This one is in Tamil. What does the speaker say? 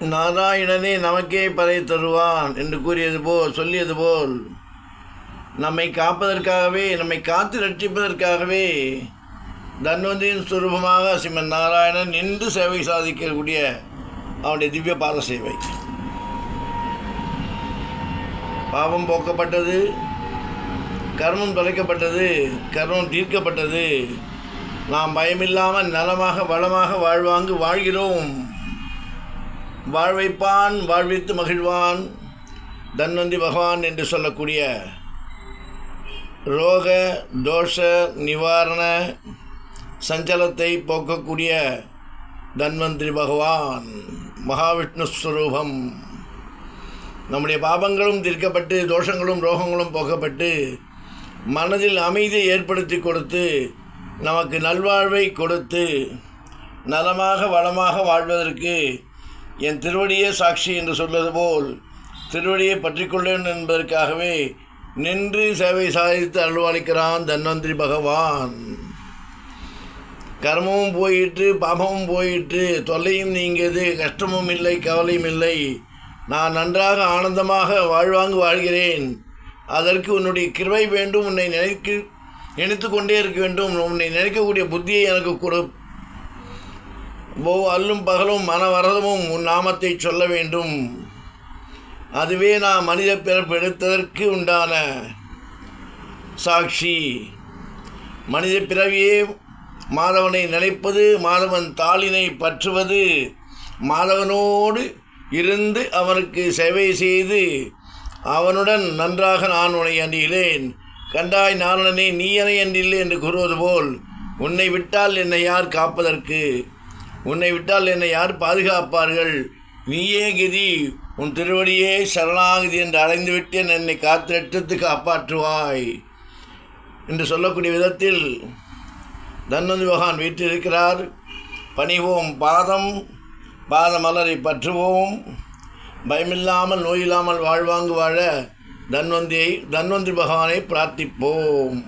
நாராயணனே நமக்கே பறை தருவான் என்று கூறியது போல் சொல்லியது போல் நம்மை காப்பதற்காகவே நம்மை காத்து ரட்சிப்பதற்காகவே தன்வந்தியின் சுரூபமாக சிம்மன் நாராயணன் நின்று சேவை சாதிக்கக்கூடிய அவனுடைய திவ்ய பாத சேவை. பாவம் போக்கப்பட்டது கர்மம் தொலைக்கப்பட்டது கர்மம் தீர்க்கப்பட்டது நாம் பயமில்லாமல் நலமாக வளமாக வாழ்வாங்கு வாழ்கிறோம். வாழ்வைப்பான் வாழ்வித்து மகிழ்வான். தன்வந்தி பகவான் என்று சொல்லக்கூடிய ரோக தோஷ நிவாரண சஞ்சலத்தை போக்கக்கூடிய தன்வந்திரி பகவான். மகாவிஷ்ணு ஸ்வரூபம். நம்முடைய பாபங்களும் தீர்க்கப்பட்டு தோஷங்களும் ரோகங்களும் போக்கப்பட்டு மனதில் அமைதியை ஏற்படுத்தி கொடுத்து நமக்கு நல்வாழ்வை கொடுத்து நலமாக வளமாக வாழ்வதற்கு என் திருவடியே சாட்சி என்று சொல்வது போல் திருவடியை பற்றிக்கொள்ளேன் என்பதற்காகவே நின்று சேவை சாதித்து அருள்வாளிக்கிறான் தன்வந்திரி பகவான். கர்மமும் போயிற்று பாபமும் போயிற்று தொல்லையும் நீங்கியது கஷ்டமும் இல்லை கவலையும் இல்லை. நான் நன்றாக ஆனந்தமாக வாழ்வாங்கு வாழ்கிறேன். அதற்கு உன்னுடைய கிருவை வேண்டும் உன்னை நினைக்க நினைத்து கொண்டே இருக்க வேண்டும் உன்னை நினைக்கக்கூடிய புத்தியை எனக்கு கொடு. ஓ அல்லும் பகலும் மனவரதமும் உன் நாமத்தை சொல்ல வேண்டும். அதுவே நான் மனித பிறப்பு எடுத்ததற்கு உண்டான சாட்சி. மனித பிறவியே மாதவனை நினைப்பது மாதவன் தாளினை பற்றுவது மாதவனோடு இருந்து அவனுக்கு சேவை செய்து அவனுடன் நன்றாக நான் உன்னை அணிகிறேன். கண்டாய் நாரணனே நீ என என்றில்லை என்று கூறுவது போல் உன்னை விட்டால் என்னை யார் காப்பதற்கு? உன்னை விட்டால் என்னை யார் பாதுகாப்பார்கள்? நீயே கிதி உன் திருவடியே சரணாகிதி என்று அடைந்துவிட்டேன் என்னை காத்து எட்டத்து காப்பாற்றுவாய். என்று சொல்லக்கூடிய விதத்தில் தன்வந்தி பகவான் வீட்டில் இருக்கிறார் பணிவோம் பாதம் பாத மலரை பற்றுவோம். பயமில்லாமல் நோயில்லாமல் வாழ்வாங்கு வாழ தன்வந்தியை தன்வந்தி பகவானை பிரார்த்திப்போம்.